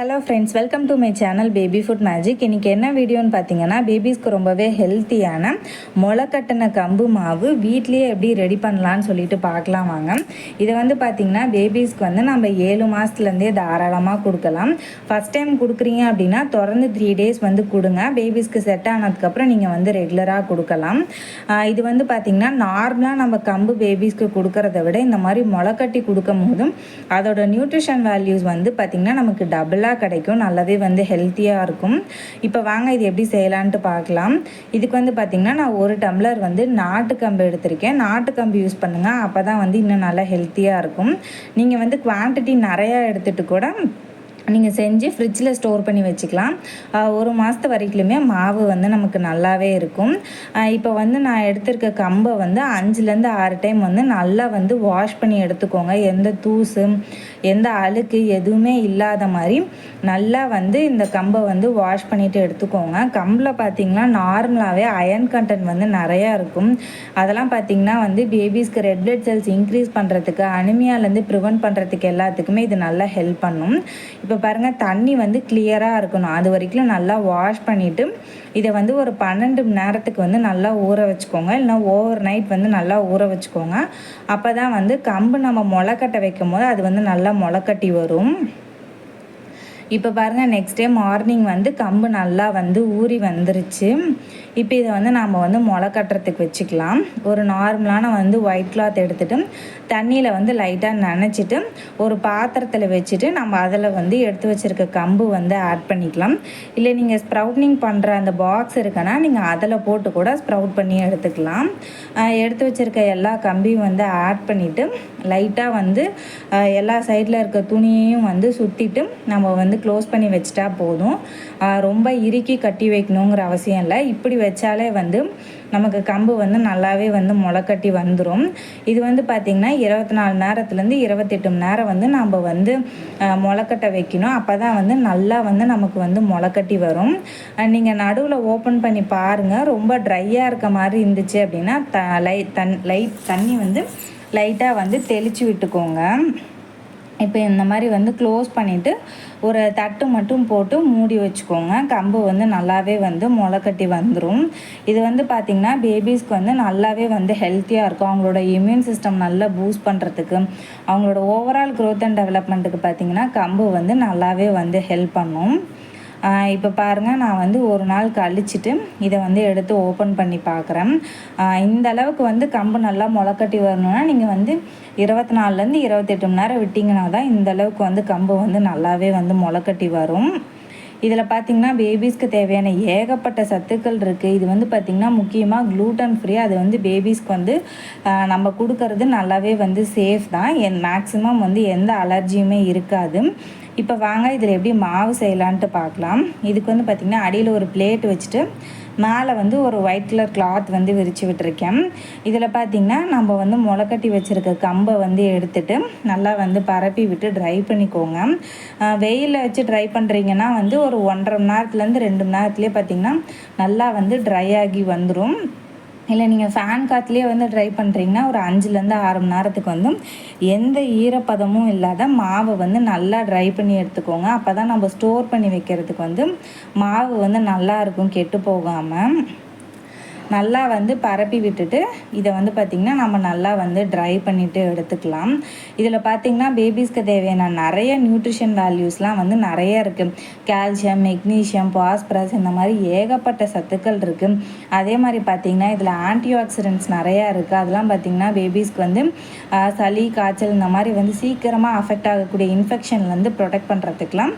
Hello friends welcome to my channel baby food magic இன்றைக்கி என்ன வீடியோன்னு பார்த்தீங்கன்னா பேபிஸ்க்கு ரொம்பவே ஹெல்த்தியான முளைக்கட்டின கம்பு மாவு வீட்லேயே எப்படி ரெடி பண்ணலான்னு சொல்லிட்டு பார்க்கலாம் வாங்க. இதை வந்து பார்த்திங்கன்னா பேபிஸ்க்கு வந்து நம்ம ஏழு மாதத்துலேருந்தே தாராளமாக கொடுக்கலாம். ஃபஸ்ட் டைம் கொடுக்குறீங்க அப்படின்னா தொடர்ந்து த்ரீ டேஸ் வந்து கொடுங்க. பேபிஸ்க்கு செட் ஆனதுக்கப்புறம் நீங்கள் வந்து ரெகுலராக கொடுக்கலாம். இது வந்து பார்த்திங்கன்னா நார்மலாக நம்ம கம்பு பேபிஸ்க்கு கொடுக்கறத விட இந்த மாதிரி முளைக்கட்டி கொடுக்கும் போதும் அதோட நியூட்ரிஷன் வேல்யூஸ் வந்து பார்த்திங்கன்னா நமக்கு டபுளாக கிடைக்கும். நல்லாவே வந்து ஹெல்த்தியாக இருக்கும். இப்போ வாங்க இது எப்படி செய்யலான்ட்டு பார்க்கலாம். இதுக்கு வந்து பார்த்திங்கன்னா நான் ஒரு டம்ளர் வந்து நாட்டு கம்பு எடுத்திருக்கேன். நாட்டு கம்பு யூஸ் பண்ணுங்கள் அப்போ தான் வந்து இன்னும் நல்லா ஹெல்த்தியாக இருக்கும். நீங்கள் வந்து குவான்டிட்டி நிறையா எடுத்துகிட்டு கூட நீங்கள் செஞ்சு ஃப்ரிட்ஜில் ஸ்டோர் பண்ணி வச்சுக்கலாம். ஒரு மாதத்து வரைக்குமே மாவு வந்து நமக்கு நல்லாவே இருக்கும். இப்போ வந்து நான் எடுத்திருக்க கம்பை வந்து அஞ்சுலேருந்து ஆறு டைம் வந்து நல்லா வந்து வாஷ் பண்ணி எடுத்துக்கோங்க. எந்த தூசு எந்த அழுக்கு எதுவுமே இல்லாத மாதிரி நல்லா வந்து இந்த கம்பை வந்து வாஷ் பண்ணிட்டு எடுத்துக்கோங்க. கம்பில் பார்த்தீங்கன்னா நார்மலாகவே அயன் கண்டென்ட் வந்து நிறையா இருக்கும். அதெல்லாம் பார்த்தீங்கன்னா வந்து பேபிஸ்க்கு ரெட் பிளட் செல்ஸ் இன்க்ரீஸ் பண்ணுறதுக்கு அனிமியாலேருந்து ப்ரிவென்ட் பண்ணுறதுக்கு எல்லாத்துக்குமே இது நல்லா ஹெல்ப் பண்ணும். இப்போ இப்போ பாருங்கள் தண்ணி வந்து கிளியராக இருக்கணும். அது வரைக்கும் நல்லா வாஷ் பண்ணிவிட்டு இதை வந்து ஒரு பன்னெண்டு மணி நேரத்துக்கு வந்து நல்லா ஊற வச்சுக்கோங்க. இல்லைனா ஓவர் நைட் வந்து நல்லா ஊற வச்சுக்கோங்க. அப்போ தான் வந்து கம்பு நம்ம முளைக்கட்டை வைக்கும் போது அது வந்து நல்லா முளைக்கட்டி வரும். இப்போ பாருங்கள் நெக்ஸ்ட் டே மார்னிங் வந்து கம்பு நல்லா வந்து ஊறி வந்துருச்சு. இப்போ இதை வந்து நாம் வந்து முளை கட்டுறதுக்கு வச்சுக்கலாம். ஒரு நார்மலான வந்து ஒயிட் கிளாத் எடுத்துகிட்டு தண்ணியில் வந்து லைட்டாக நனைச்சிட்டு ஒரு பாத்திரத்தில் வச்சுட்டு நம்ம அதில் வந்து எடுத்து வச்சுருக்க கம்பு வந்து ஆட் பண்ணிக்கலாம். இல்லை நீங்கள் ஸ்ப்ரவுட்னிங் பண்ணுற அந்த பாக்ஸ் இருக்குன்னா நீங்கள் அதில் போட்டு கூட ஸ்ப்ரவுட் பண்ணி எடுத்துக்கலாம். எடுத்து வச்சுருக்க எல்லா கம்பியும் வந்து ஆட் பண்ணிவிட்டு லைட்டாக வந்து எல்லா சைடில் இருக்க துணியையும் வந்து சுற்றிட்டு நம்ம வந்து க்ளோஸ் பண்ணி வச்சுட்டா போதும். ரொம்ப இறுக்கி கட்டி வைக்கணுங்கிற அவசியம் இல்லை. இப்படி வச்சாலே வந்து நமக்கு கம்பு வந்து நல்லாவே வந்து முளைக்கட்டி வந்துடும் இது வந்து பார்த்திங்கன்னா இருபத்தி நாலு நேரத்துலேருந்து இருபத்தெட்டு மணி நேரம் வந்து நம்ம வந்து ஆஹ் முளைக்கட்ட வைக்கணும். அப்போ தான் வந்து நல்லா வந்து நமக்கு வந்து முளைக்கட்டி வரும். நீங்கள் நடுவில் ஓப்பன் பண்ணி பாருங்கள் ரொம்ப ட்ரையாக இருக்க மாதிரி இருந்துச்சு அப்படின்னா த லை தன் லைட் தண்ணி வந்து லைட்டாக வந்து தெளித்து விட்டுக்கோங்க. இப்போ இந்த மாதிரி வந்து க்ளோஸ் பண்ணிவிட்டு ஒரு தட்டு மட்டும் போட்டு மூடி வச்சுக்கோங்க. கம்பு வந்து நல்லாவே வந்து முளைக்கட்டி வந்துடும் இது வந்து பார்த்திங்கன்னா பேபிஸ்க்கு வந்து நல்லாவே வந்து ஹெல்த்தியாக இருக்கும். அவங்களோட இம்யூன் சிஸ்டம் நல்லா பூஸ்ட் பண்ணுறதுக்கு அவங்களோட ஓவரால் க்ரோத் அண்ட் டெவலப்மெண்ட்டுக்கு பார்த்திங்கன்னா கம்பு வந்து நல்லாவே வந்து ஹெல்ப் பண்ணும். இப்போ பாருங்கள் நான் வந்து ஒரு நாள் கழிச்சிட்டு இதை வந்து எடுத்து ஓப்பன் பண்ணி பார்க்குறேன் இந்த அளவுக்கு வந்து கம்பு நல்லா முளைக்கட்டி வரணும்னா நீங்கள் வந்து இருபத்தி நாலுலேருந்து இருபத்தெட்டு மணி நேரம் விட்டிங்கன்னா தான் இந்த அளவுக்கு வந்து கம்பு வந்து நல்லாவே வந்து முளைக்கட்டி வரும். இதில் பார்த்தீங்கன்னா பேபிஸ்க்கு தேவையான ஏகப்பட்ட சத்துக்கள் இருக்குது. இது வந்து பார்த்திங்கன்னா முக்கியமாக க்ளூட்டன் ஃப்ரீ அது வந்து பேபிஸ்க்கு வந்து நம்ம கொடுக்கறது நல்லாவே வந்து சேஃப் தான். என் மேக்ஸிமம் வந்து எந்த அலர்ஜியுமே இருக்காது. இப்போ வாங்க இதில் எப்படி மாவு செய்யலான்ட்டு பார்க்கலாம். இதுக்கு வந்து பார்த்திங்கன்னா அடியில் ஒரு பிளேட் வச்சுட்டு மேலே வந்து ஒரு ஒயிட் கலர் கிளாத் வந்து விரித்து விட்டுருக்கேன். இதில் பார்த்திங்கன்னா நம்ம வந்து முளைக்கட்டி வச்சுருக்க கம்பை வந்து எடுத்துட்டு நல்லா வந்து பரப்பி விட்டு ட்ரை பண்ணிக்கோங்க. வெயிலில் வச்சு ட்ரை பண்ணுறீங்கன்னா வந்து ஒரு ஒன்றரை மணி நேரத்துலேருந்து ரெண்டு மணி நேரத்துலேயே பார்த்திங்கன்னா நல்லா வந்து ட்ரை ஆகி வந்துடும் இல்லை நீங்கள் ஃபேன் காற்றுலேயே வந்து ட்ரை பண்ணுறீங்கன்னா ஒரு அஞ்சுலேருந்து ஆறு மணி நேரத்துக்கு வந்து எந்த ஈரப்பதமும் இல்லாத மாவை வந்து நல்லா ட்ரை பண்ணி எடுத்துக்கோங்க. அப்போ தான் நம்ம ஸ்டோர் பண்ணி வைக்கிறதுக்கு வந்து மாவு வந்து நல்லா இருக்கும் கெட்டு போகாமல் நல்லா வந்து பரப்பி விட்டுட்டு இதை வந்து பார்த்திங்கன்னா நம்ம நல்லா வந்து ட்ரை பண்ணிவிட்டு எடுத்துக்கலாம். இதில் பார்த்திங்கன்னா பேபிஸ்க்கு தேவையான நிறைய நியூட்ரிஷன் வேல்யூஸ்லாம் வந்து நிறைய இருக்குது கால்சியம் மெக்னீஷியம் பாஸ்பரஸ் இந்த மாதிரி ஏகப்பட்ட சத்துக்கள் இருக்குது அதே மாதிரி பார்த்திங்கன்னா இதில் ஆன்டி ஆக்சிடென்ட்ஸ் நிறையா இருக்குது அதெல்லாம் பார்த்திங்கன்னா பேபிஸ்க்கு வந்து சளி காய்ச்சல் இந்த மாதிரி வந்து சீக்கிரமாக அஃபெக்ட் ஆகக்கூடிய இன்ஃபெக்ஷன்லேருந்து ப்ரொடெக்ட் பண்ணுறதுக்கெலாம்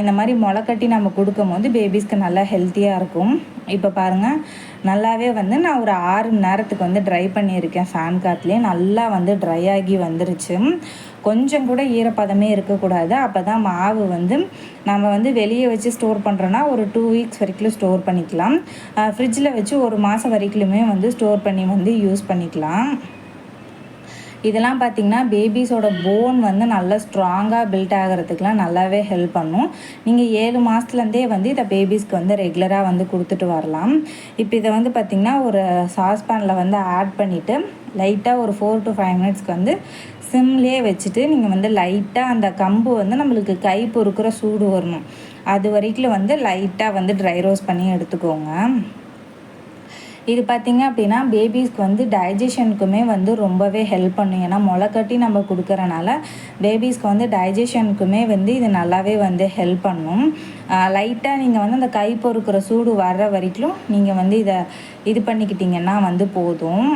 இந்த மாதிரி முளைக்கட்டி நம்ம கொடுக்கும்போது பேபிஸ்க்கு நல்லா ஹெல்த்தியாக இருக்கும். இப்போ பாருங்கள் நல்லாவே வந்து நான் ஒரு ஆறு மணி நேரத்துக்கு வந்து ட்ரை பண்ணியிருக்கேன். ஃபேன் காற்றுலேயே நல்லா வந்து ட்ரை ஆகி வந்துருச்சு. கொஞ்சம் கூட ஈரப்பதமே இருக்கக்கூடாது. அப்போ தான் மாவு வந்து நம்ம வந்து வெளியே வச்சு ஸ்டோர் பண்ணுறோன்னா ஒரு டூ வீக்ஸ் வரைக்கும் ஸ்டோர் பண்ணிக்கலாம். ஃப்ரிட்ஜில் வச்சு ஒரு மாதம் வரைக்குமே வந்து ஸ்டோர் பண்ணி வந்து யூஸ் பண்ணிக்கலாம். இதெல்லாம் பார்த்திங்கன்னா பேபிஸோட போன் வந்து நல்லா ஸ்ட்ராங்காக பில்ட் ஆகிறதுக்குலாம் நல்லாவே ஹெல்ப் பண்ணும். நீங்கள் ஏழு மாதத்துலேருந்தே வந்து இதை பேபிஸ்க்கு வந்து ரெகுலராக வந்து கொடுத்துட்டு வரலாம். இப்போ இதை வந்து பார்த்திங்கன்னா ஒரு சாஸ்பேனில் வந்து ஆட் பண்ணிவிட்டு லைட்டாக ஒரு ஃபோர் டு ஃபைவ் மினிட்ஸ்க்கு வந்து சிம்லேயே வச்சுட்டு நீங்கள் வந்து லைட்டாக அந்த கம்பு வந்து நம்மளுக்கு கை பொறுக்கிற சூடு வரணும். அது வரைக்கும் வந்து லைட்டாக வந்து ட்ரை ரோஸ் பண்ணி எடுத்துக்கோங்க. இது பார்த்திங்க அப்படின்னா பேபிஸ்க்கு வந்து டைஜஷனுக்குமே வந்து ரொம்பவே ஹெல்ப் பண்ணும். ஏன்னா முளைக்கட்டி நம்ம கொடுக்குறனால பேபிஸ்க்கு வந்து டைஜஷனுக்குமே வந்து இது நல்லாவே வந்து ஹெல்ப் பண்ணும். லைட்டாக நீங்கள் வந்து அந்த கை பொறுக்கிற சூடு வர்ற வரைக்கும் நீங்கள் வந்து இதை இது பண்ணிக்கிட்டிங்கன்னா வந்து போதும்.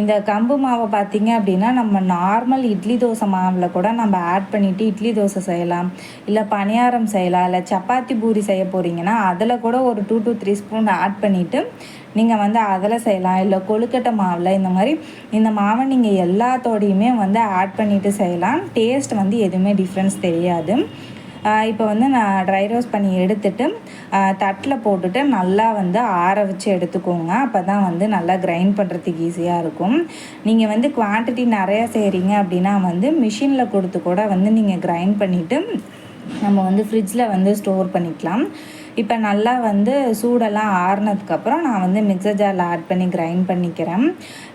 இந்த கம்பு மாவை பார்த்திங்க அப்படின்னா நம்ம நார்மல் இட்லி தோசை மாவில் கூட நம்ம ஆட் பண்ணிவிட்டு இட்லி தோசை செய்யலாம். இல்லை பணியாரம் செய்யலாம். இல்லை சப்பாத்தி பூரி செய்ய போகிறீங்கன்னா அதில் கூட ஒரு two to three spoon add பண்ணிவிட்டு நீங்கள் வந்து அதில் செய்யலாம். இல்லை கொழுக்கட்டை மாவில் இந்த மாதிரி இந்த மாவை நீங்கள் எல்லாத்தோடையுமே வந்து ஆட் பண்ணிவிட்டு செய்யலாம். டேஸ்ட் வந்து எதுவுமே டிஃப்ரென்ஸ் தெரியாது. இப்போ வந்து நான் ட்ரை ரோஸ்ட் பண்ணி எடுத்துட்டு தட்டில் போட்டுட்டு நல்லா வந்து ஆற வச்சு எடுத்துக்கோங்க. அப்போ தான் வந்து நல்லா கிரைண்ட் பண்ணுறதுக்கு ஈஸியாக இருக்கும். நீங்கள் வந்து குவான்டிட்டி நிறையா செய்கிறீங்க அப்படின்னா வந்து மிஷினில் கொடுத்து கூட வந்து நீங்கள் கிரைண்ட் பண்ணிவிட்டு நம்ம வந்து ஃப்ரிட்ஜில் வந்து ஸ்டோர் பண்ணிக்கலாம். இப்போ நல்லா வந்து சூடெல்லாம் ஆறுனதுக்கப்புறம் நான் வந்து மிக்சர் ஜாரில் ஆட் பண்ணி கிரைண்ட் பண்ணிக்கிறேன்.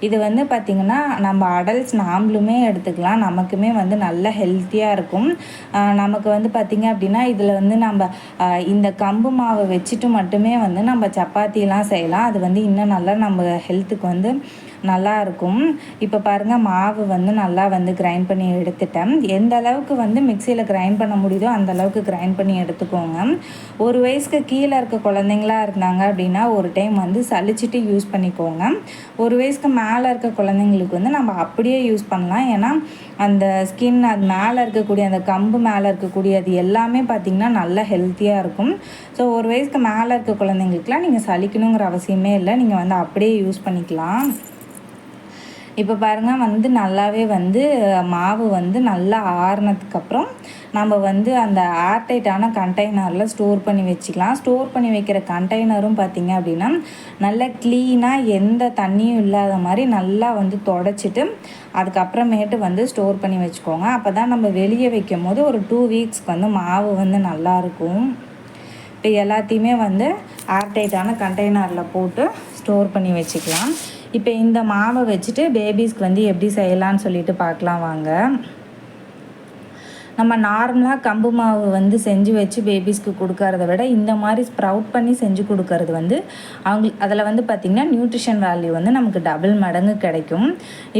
இது வந்து பார்த்திங்கன்னா நம்ம அடல்ட்ஸ் நாமளுமே எடுத்துக்கலாம். நமக்குமே வந்து நல்ல ஹெல்த்தியாக இருக்கும். நமக்கு வந்து பார்த்திங்க அப்படின்னா இதில் வந்து நம்ம இந்த கம்பு மாவை வச்சுட்டு மட்டுமே வந்து நம்ம சப்பாத்திலாம் செய்யலாம். அது வந்து இன்னும் நல்லா நம்ம ஹெல்த்துக்கு வந்து நல்லா இருக்கும் இப்போ பாருங்கள் மாவு வந்து நல்லா வந்து கிரைண்ட் பண்ணி எடுத்துட்டேன். எந்த அளவுக்கு வந்து மிக்சியில் கிரைண்ட் பண்ண முடியுதோ அந்த அளவுக்கு கிரைண்ட் பண்ணி எடுத்துக்கோங்க. ஒரு வயசுக்கு கீழே இருக்க குழந்தைங்களா இருந்தாங்க அப்படின்னா ஒரு டைம் வந்து சளிச்சிட்டு யூஸ் பண்ணிக்கோங்க. ஒரு வயசுக்கு மேலே இருக்க குழந்தைங்களுக்கு வந்து நம்ம அப்படியே யூஸ் பண்ணலாம். ஏன்னா அந்த ஸ்கின் அது மேலே இருக்கக்கூடிய அந்த கம்பு மேலே இருக்கக்கூடிய அது எல்லாமே பார்த்திங்கன்னா நல்லா ஹெல்த்தியாக இருக்கும். ஸோ ஒரு வயசுக்கு மேலே இருக்க குழந்தைங்களுக்குலாம் நீங்கள் சளிக்கணுங்கிற அவசியமே இல்லை. நீங்கள் வந்து அப்படியே யூஸ் பண்ணிக்கலாம். இப்போ பாருங்கள் வந்து நல்லாவே வந்து மாவு வந்து நல்லா ஆறுனதுக்கப்புறம் நம்ம வந்து அந்த ஏர்டைட்டான கண்டெய்னரில் ஸ்டோர் பண்ணி வச்சுக்கலாம். ஸ்டோர் பண்ணி வைக்கிற கண்டெய்னரும் பார்த்திங்க அப்படின்னா நல்லா க்ளீனாக எந்த தண்ணியும் இல்லாத மாதிரி நல்லா வந்து தொடச்சிட்டு அதுக்கப்புறமேட்டு வந்து ஸ்டோர் பண்ணி வச்சுக்கோங்க. அப்போ தான் நம்ம வெளியே வைக்கும் போது ஒரு டூ வீக்ஸ்க்கு வந்து மாவு வந்து நல்லாயிருக்கும் இப்போ எல்லாத்தையுமே வந்து ஏர்டைட்டான கண்டெய்னரில் போட்டு ஸ்டோர் பண்ணி வச்சுக்கலாம். இப்போ இந்த மாவை வச்சுட்டு பேபிஸ்க்கு வந்து எப்படி செய்யலான்னு சொல்லிட்டு பார்க்கலாம் வாங்க. நம்ம நார்மலாக கம்பு மாவு வந்து செஞ்சு வச்சு பேபிஸ்க்கு கொடுக்கறத விட இந்த மாதிரி ஸ்ப்ரவுட் பண்ணி செஞ்சு கொடுக்கறது வந்து அவங்களுக்கு அதில் வந்து பார்த்திங்கன்னா நியூட்ரிஷன் வேல்யூ வந்து நமக்கு டபுள் மடங்கு கிடைக்கும்.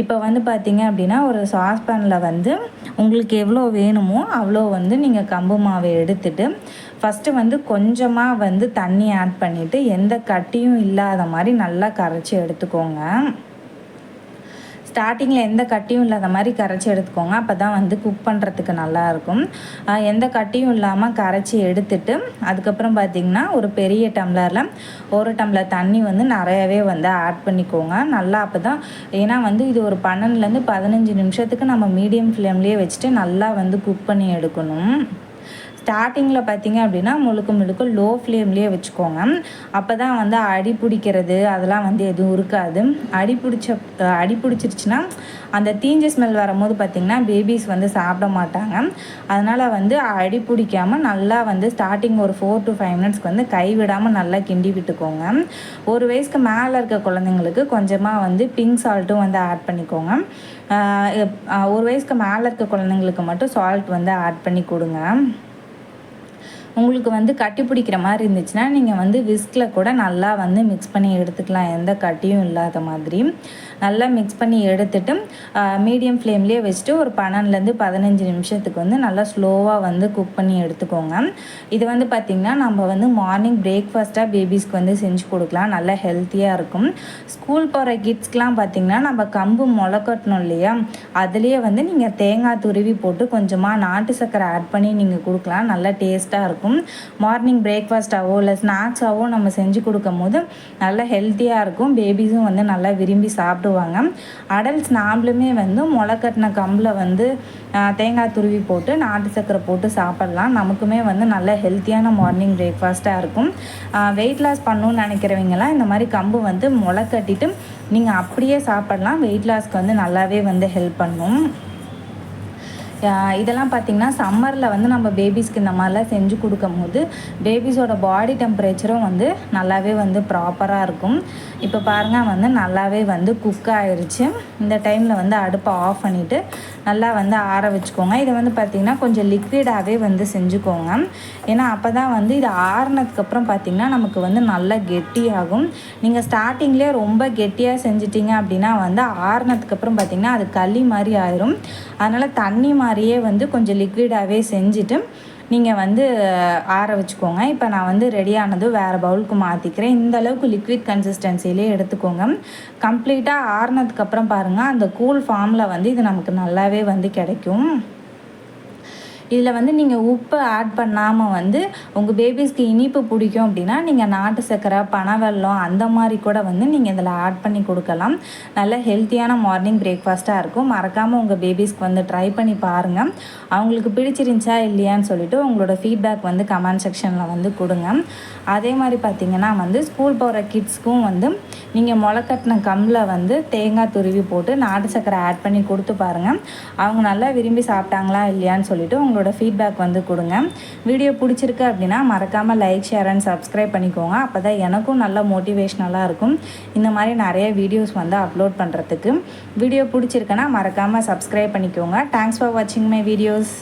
இப்போ வந்து பார்த்திங்க அப்படின்னா ஒரு சாஸ்பேனில் வந்து உங்களுக்கு எவ்வளோ வேணுமோ அவ்வளோ வந்து நீங்கள் கம்பு மாவை எடுத்துட்டு ஃபஸ்ட்டு வந்து கொஞ்சமாக வந்து தண்ணி ஆட் பண்ணிவிட்டு எந்த கட்டியும் இல்லாத மாதிரி நல்லா கரைச்சி எடுத்துக்கோங்க. ஸ்டார்டிங்கில் எந்த கட்டியும் இல்லாத மாதிரி கரைச்சி எடுத்துக்கோங்க. அப்போ தான் வந்து குக் பண்ணுறதுக்கு நல்லாயிருக்கும். எந்த கட்டியும் இல்லாமல் கரைச்சி எடுத்துட்டு அதுக்கப்புறம் பார்த்திங்கன்னா ஒரு பெரிய டம்ளரில் ஒரு டம்ளர் தண்ணி வந்து நிறையவே வந்து ஆட் பண்ணிக்கோங்க. நல்லா அப்போ தான் ஏன்னா வந்து இது ஒரு பன்னெண்டுலேருந்து பதினஞ்சு நிமிஷத்துக்கு நம்ம மீடியம் ஃப்ளேம்லேயே வச்சுட்டு நல்லா வந்து குக் பண்ணி எடுக்கணும். ஸ்டார்டிங்கில் பார்த்தீங்க அப்படின்னா முழுக்க முழுக்க லோ ஃப்ளேம்லேயே வச்சுக்கோங்க. அப்போ தான் வந்து அடி பிடிக்கிறது அதெல்லாம் வந்து எதுவும் இருக்காது. அடி பிடிச்ச அடி பிடிச்சிருச்சுன்னா அந்த தீஞ்ச ஸ்மெல் வரும்போது பார்த்திங்கன்னா பேபிஸ் வந்து சாப்பிட மாட்டாங்க. அதனால் வந்து அடி பிடிக்காமல் நல்லா வந்து ஸ்டார்டிங் ஒரு ஃபோர் டு ஃபைவ் மினிட்ஸ்க்கு வந்து கைவிடாமல் நல்லா கிண்டி விட்டுக்கோங்க. ஒரு வயசுக்கு மேலே இருக்க குழந்தைங்களுக்கு கொஞ்சமாக வந்து பிங்க் சால்ட்டும் வந்து ஆட் பண்ணிக்கோங்க. ஒரு வயசுக்கு மேலே இருக்க குழந்தைங்களுக்கு மட்டும் சால்ட் வந்து ஆட் பண்ணி கொடுங்க. உங்களுக்கு வந்து கட்டி பிடிக்கிற மாதிரி இருந்துச்சுன்னா நீங்கள் வந்து விஸ்கில் கூட நல்லா வந்து மிக்ஸ் பண்ணி எடுத்துக்கலாம். எந்த கட்டியும் இல்லாத மாதிரி. நல்லா மிக்ஸ் பண்ணி எடுத்துட்டு மீடியம் ஃப்ளேம்லேயே வச்சுட்டு ஒரு பன்னெண்டுலேருந்து பதினஞ்சு நிமிஷத்துக்கு வந்து நல்லா ஸ்லோவாக வந்து குக் பண்ணி எடுத்துக்கோங்க. இது வந்து பார்த்திங்கன்னா நம்ம வந்து மார்னிங் பிரேக்ஃபாஸ்ட்டாக பேபிஸ்க்கு வந்து செஞ்சு கொடுக்கலாம். நல்லா ஹெல்த்தியாக இருக்கும். ஸ்கூல் போகிற கிட்ஸ்க்கெலாம் பார்த்திங்கன்னா நம்ம கம்பு முளைக்கட்டணும் இல்லையா? அதுலேயே வந்து நீங்கள் தேங்காய் துருவி போட்டு கொஞ்சமாக நாட்டு சக்கரை ஆட் பண்ணி நீங்கள் கொடுக்கலாம். நல்லா டேஸ்ட்டாக இருக்கும். மார்னிங் பிரேக்ஃபாஸ்ட்டாகவோ இல்லை ஸ்நாக்ஸாகவோ நம்ம செஞ்சு கொடுக்கும் போது நல்லா ஹெல்த்தியாக இருக்கும். பேபிஸும் வந்து நல்லா விரும்பி சாப்பிடுவாங்க. அடல்ட்ஸ் நாமளுமே வந்து முளை கட்டின கம்பில் வந்து தேங்காய் துருவி போட்டு நாட்டு சக்கரை போட்டு சாப்பிட்லாம். நமக்குமே வந்து நல்ல ஹெல்த்தியான மார்னிங் பிரேக்ஃபாஸ்ட்டாக இருக்கும். வெயிட் லாஸ் பண்ணணும்னு நினைக்கிறவங்கலாம் இந்த மாதிரி கம்பு வந்து முளை கட்டிட்டு நீங்கள் அப்படியே சாப்பிட்லாம். வெயிட் லாஸ்க்கு வந்து நல்லாவே வந்து ஹெல்ப் பண்ணும். இதெல்லாம் பார்த்திங்கன்னா சம்மரில் வந்து நம்ம பேபிஸ்க்கு இந்த மாதிரிலாம் செஞ்சு கொடுக்கும் போது பேபிஸோட பாடி டெம்பரேச்சரும் வந்து நல்லாவே வந்து ப்ராப்பராக இருக்கும். இப்போ பாருங்கள் வந்து நல்லாவே வந்து குக் ஆயிடுச்சு இந்த டைமில் வந்து அடுப்பை ஆஃப் பண்ணிவிட்டு நல்லா வந்து ஆற வச்சுக்கோங்க. இதை வந்து பார்த்திங்கன்னா கொஞ்சம் லிக்விடாகவே வந்து செஞ்சுக்கோங்க. ஏன்னா அப்போ தான் வந்து இது ஆறுனதுக்கப்புறம் பார்த்திங்கன்னா நமக்கு வந்து நல்லா கெட்டியாகும். நீங்கள் ஸ்டார்டிங்லேயே ரொம்ப கெட்டியாக செஞ்சிட்டிங்க அப்படின்னா வந்து ஆறுனதுக்கப்புறம் பார்த்திங்கன்னா அது களி மாதிரி ஆயிரும். அதனால் தண்ணி மாதிரியே வந்து கொஞ்சம் லிக்விடாகவே செஞ்சுட்டு நீங்கள் வந்து ஆற வச்சுக்கோங்க. இப்போ நான் வந்து ரெடியானதும் வேறு பவுலுக்கு மாற்றிக்கிறேன் இந்த அளவுக்கு லிக்விட் கன்சிஸ்டன்சிலே எடுத்துக்கோங்க. கம்ப்ளீட்டாக ஆறுனதுக்கப்புறம் பாருங்கள் அந்த கூல் ஃபார்மில் வந்து இது நமக்கு நல்லாவே வந்து கிடைக்கும். இதில் வந்து நீங்கள் உப்பு ஆட் பண்ணாமல் வந்து உங்கள் பேபிஸ்க்கு இனிப்பு பிடிக்கும் அப்படின்னா நீங்கள் நாட்டு சர்க்கரை பனவெல்லம் அந்த மாதிரி கூட வந்து நீங்கள் இதில் ஆட் பண்ணி கொடுக்கலாம். நல்ல ஹெல்த்தியான மார்னிங் பிரேக்ஃபாஸ்ட்டாக இருக்கும். மறக்காமல் உங்கள் பேபிஸ்க்கு வந்து ட்ரை பண்ணி பாருங்கள் அவங்களுக்கு பிடிச்சிருந்துச்சா இல்லையான்னு சொல்லிட்டு உங்களோட ஃபீட்பேக் வந்து கமெண்ட் செக்ஷனில் வந்து கொடுங்க. அதே மாதிரி பார்த்திங்கன்னா வந்து ஸ்கூல் போகிற கிட்ஸ்க்கும் வந்து நீங்கள் முளைக்கட்டின கம்மில் வந்து தேங்காய் துருவி போட்டு நாட்டு சர்க்கரை ஆட் பண்ணி கொடுத்து பாருங்கள் அவங்க நல்லா விரும்பி சாப்பிட்டாங்களா இல்லையான்னு சொல்லிட்டு உங்களோட ஃபீட்பேக் வந்து கொடுங்க. வீடியோ பிடிச்சிருக்கு அப்படின்னா மறக்காமல் லைக் ஷேர் அண்ட் சப்ஸ்கிரைப் பண்ணிக்கோங்க. அப்போ தான் எனக்கும் நல்ல மோட்டிவேஷ்னலாக இருக்கும். இந்த மாதிரி நிறைய வீடியோஸ் வந்து அப்லோட் பண்ணுறதுக்கு வீடியோ பிடிச்சிருக்குன்னா மறக்காமல் சப்ஸ்கிரைப் பண்ணிக்கோங்க. தேங்க்ஸ் ஃபார் வாட்சிங் மை வீடியோஸ்